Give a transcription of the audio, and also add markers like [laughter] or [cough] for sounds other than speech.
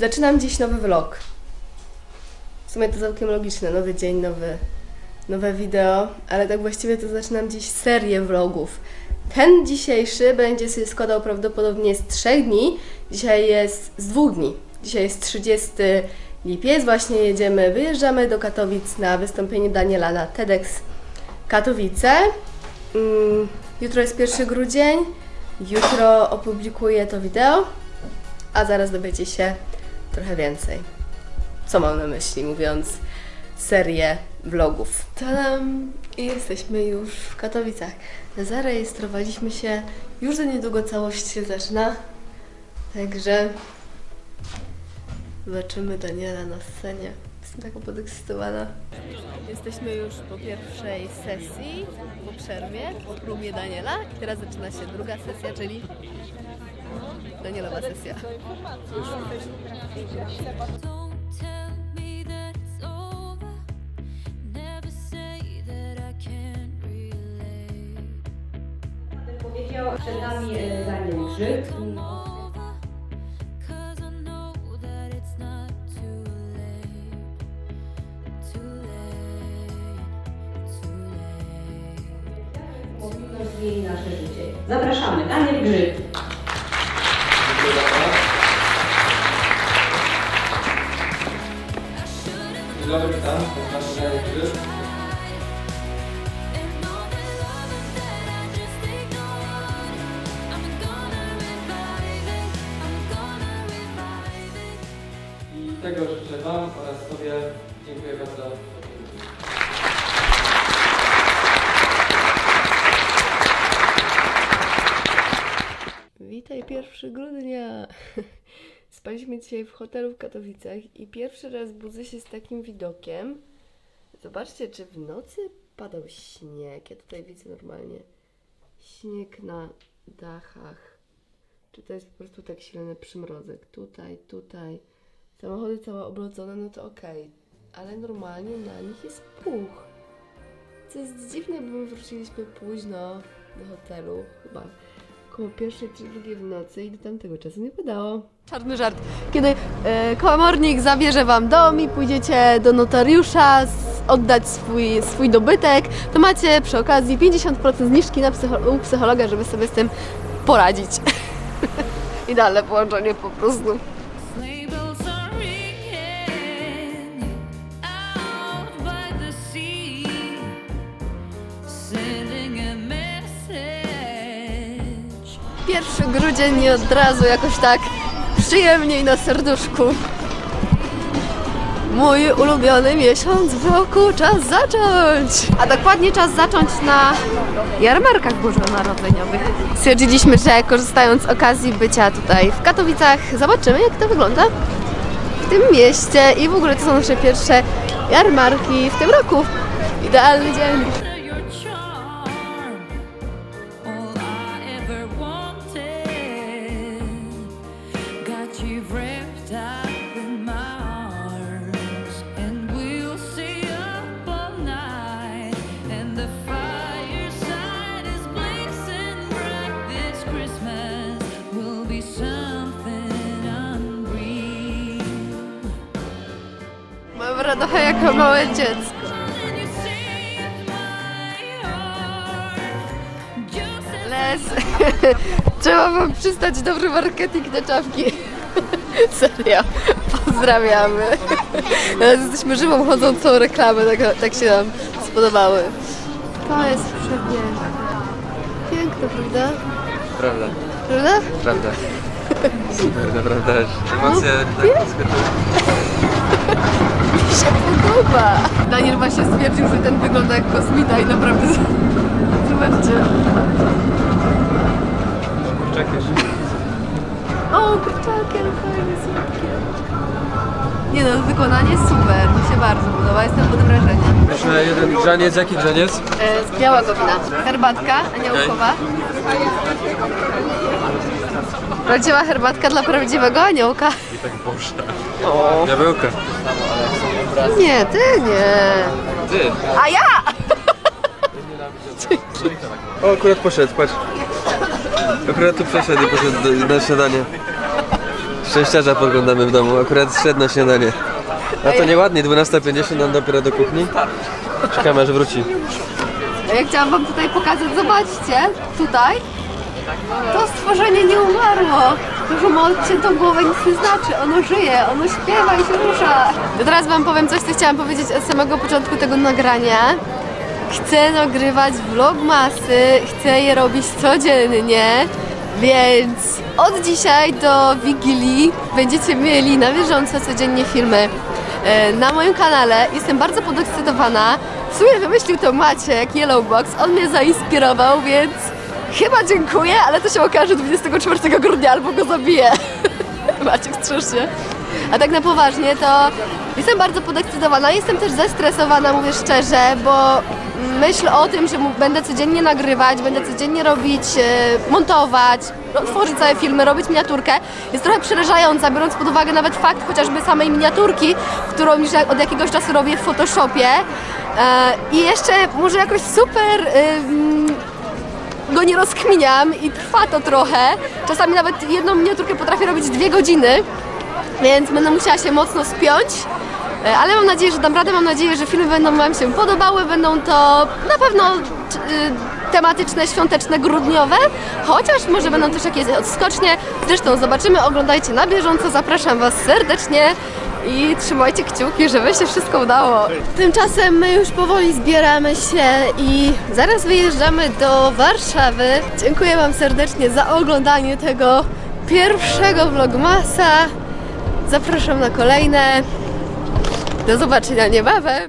Zaczynam dziś nowy vlog. W sumie to całkiem logiczne. Nowy dzień, nowy, nowe wideo, ale tak właściwie to zaczynam dziś serię vlogów. Ten dzisiejszy będzie się składał prawdopodobnie z trzech dni. Dzisiaj jest z dwóch dni. Dzisiaj jest 30 lipiec. Właśnie jedziemy, wyjeżdżamy do Katowic na wystąpienie Daniela na TEDx Katowice. Mm, Jutro jest 1 grudzień. Jutro opublikuję to wideo, a zaraz dowiecie się trochę więcej. Co mam na myśli, mówiąc serię vlogów. Tadam! I jesteśmy już w Katowicach. Zarejestrowaliśmy się. Już za niedługo całość się zaczyna. Także zobaczymy Daniela na scenie. Jestem taka podekscytowana. Jesteśmy już po pierwszej sesji, po przerwie, po próbie Daniela. I teraz zaczyna się druga sesja, czyli Danielowa sesja. Don't tell me that it's over. Never say that I can't relate. Powiedział przed nami e, Daniel Grzyb. Powinno zmieni nasze życie. Zapraszamy, Daniel Grzyb. I tego życzę Wam oraz sobie. Dziękuję bardzo. Witaj 1 grudnia! [laughs] Spaliśmy dzisiaj w hotelu w Katowicach i pierwszy raz budzę się z takim widokiem. Zobaczcie, czy w nocy padał śnieg. Ja tutaj widzę normalnie śnieg na dachach. Czy to jest po prostu tak silny przymrozek? Tutaj, tutaj. Samochody całe oblodzone, no to okej. Ale normalnie na nich jest puch. Co jest dziwne, bo my wróciliśmy późno do hotelu, chyba koło pierwszej czy drugiej w nocy i do tamtego czasu nie padało. Czarny żart. Kiedy e, komornik zabierze wam dom i pójdziecie do notariusza oddać swój, swój dobytek, to macie przy okazji 50% zniżki na psycho, u psychologa, żeby sobie z tym poradzić. [laughs] Idealne połączenie po prostu. Grudzień i od razu jakoś tak przyjemniej na serduszku. Mój ulubiony miesiąc w roku, czas zacząć! A dokładnie czas zacząć na jarmarkach bożonarodzeniowych. Stwierdziliśmy, że korzystając z okazji bycia tutaj w Katowicach, zobaczymy jak to wygląda w tym mieście i w ogóle to są nasze pierwsze jarmarki w tym roku. Idealny dzień. Mam radochę jako małe dziecko. Les. [laughs] Trzeba wam przystać dobry marketing na czapki. [laughs] Serio. Pozdrawiamy. Teraz jesteśmy żywą, chodzącą reklamę, tak, tak się nam spodobały. To jest przepiękne. Piękne, prawda? Prawda, Prawda? prawda. [laughs] Super, naprawdę. Emocje tak podskoczyły. Podoba. Daniel właśnie stwierdził, że ten wygląda jak kosmita i naprawdę... Zobaczcie. Czekaj. O, kurczaki, ale fajnie, słodkie. Nie no, wykonanie super. Mi się bardzo podoba, jestem pod wrażeniem. Jeszcze jeden grzaniec. Jaki grzaniec? E, z białego wina. Herbatka aniołkowa. Prawdziwa herbatka dla prawdziwego aniołka. Tak Boże. Diabełka. Nie, ty nie. Ty. A ja! O, akurat poszedł, patrz. Akurat tu przeszedł i poszedł do- na śniadanie. Szczęściarza podglądamy w domu, akurat średnie śniadanie. A to nieładnie, 12.50 nam dopiero do kuchni. Czekamy aż wróci. Ja chciałam wam tutaj pokazać, zobaczcie, tutaj to stworzenie nie umarło. To, że ma odciętą głowę nic nie znaczy. Ono żyje, ono śpiewa i się rusza. To teraz wam powiem coś, co chciałam powiedzieć od samego początku tego nagrania. Chcę nagrywać vlogmasy, chcę je robić codziennie, więc od dzisiaj do Wigilii będziecie mieli na bieżąco codziennie filmy e, na moim kanale. Jestem bardzo podekscytowana. W sumie wymyślił to Maciek, Yellowbox, on mnie zainspirował, więc chyba dziękuję, ale to się okaże 24 grudnia albo go zabiję. [laughs] Maciek strasznie. A tak na poważnie to jestem bardzo podekscytowana, jestem też zestresowana, mówię szczerze, bo myśl o tym, że będę codziennie nagrywać, będę codziennie robić, e, montować, tworzyć całe filmy, robić miniaturkę, jest trochę przerażająca, biorąc pod uwagę nawet fakt chociażby samej miniaturki, którą już od jakiegoś czasu robię w Photoshopie. E, I jeszcze może jakoś super go nie rozkminiam i trwa to trochę. Czasami nawet jedną miniaturkę potrafię robić dwie godziny, więc będę musiała się mocno spiąć. E, Ale mam nadzieję, że dam radę, mam nadzieję, że filmy będą Wam się podobały, będą to na pewno y, tematyczne, świąteczne, grudniowe, chociaż może będą też jakieś odskocznie. Zresztą zobaczymy, oglądajcie na bieżąco, zapraszam Was serdecznie i trzymajcie kciuki, żeby się wszystko udało. Tymczasem my już powoli zbieramy się i zaraz wyjeżdżamy do Warszawy. Dziękuję Wam serdecznie za oglądanie tego pierwszego vlogmasa. Zapraszam na kolejne. Do zobaczenia niebawem.